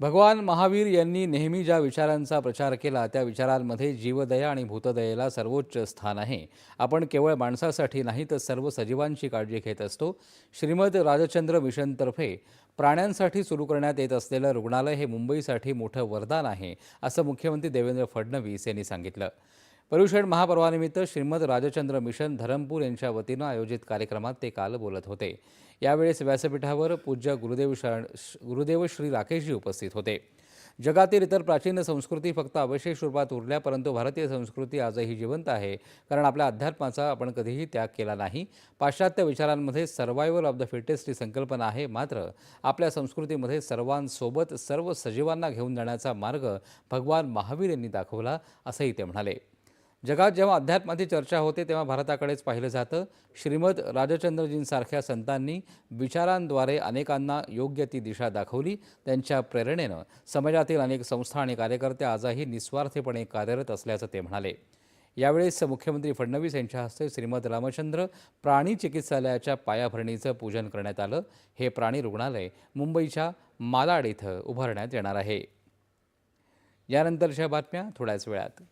भगवान महावीर यांनी नेहमी ज्या विचारांचा प्रचार केला त्या विचारांमध्ये जीवदया आणि भूतदयेला सर्वोच्च स्थान आहे. आपण केवळ माणसासाठी नाही तर सर्व सजीवांची काळजी घेत असतो. श्रीमद राजचंद्र मिशनतर्फे प्राण्यांसाठी सुरू करण्यात येत असलेलं रुग्णालय हे मुंबईसाठी मोठं वरदान आहे असं मुख्यमंत्री देवेंद्र फडणवीस यांनी सांगितलं. पर्युषण महापर्वानिमित्त श्रीमद राजचंद्र मिशन धरमपूर यांच्या वतीनं आयोजित कार्यक्रमात ते काल बोलत होते. यावेळेस व्यासपीठावर पूज्य गुरुदेव शरण गुरुदेव श्री राकेशजी उपस्थित होते. जगातील इतर प्राचीन संस्कृती फक्त अवशेष रूपात उरल्या परंतु भारतीय संस्कृती आजही जिवंत आहे कारण आपल्या अध्यात्माचा आपण कधीही त्याग केला नाही. पाश्चात्य विचारांमध्ये सर्वायवल ऑफ द फिटेस्ट ही संकल्पना आहे मात्र आपल्या संस्कृतीमध्ये सर्वांसोबत सर्व सजीवांना घेऊन जाण्याचा मार्ग भगवान महावीर यांनी दाखवला असंही ते म्हणाले. जगात जेव्हा अध्यात्माची चर्चा होते तेव्हा भारताकडेच पाहिलं जातं. श्रीमद राजचंद्रजींसारख्या संतांनी विचारांद्वारे अनेकांना योग्य ती दिशा दाखवली. त्यांच्या प्रेरणेनं समाजातील अनेक संस्था आणि कार्यकर्ते आजही निस्वार्थीपणे कार्यरत असल्याचं ते म्हणाले. यावेळेस मुख्यमंत्री फडणवीस यांच्या हस्ते श्रीमद रामचंद्र प्राणी चिकित्सालयाच्या पायाभरणीचं पूजन करण्यात आलं. हे प्राणी रुग्णालय मुंबईच्या मालाड इथं उभारण्यात येणार आहे. यानंतरच्या बातम्या थोड्याच वेळात.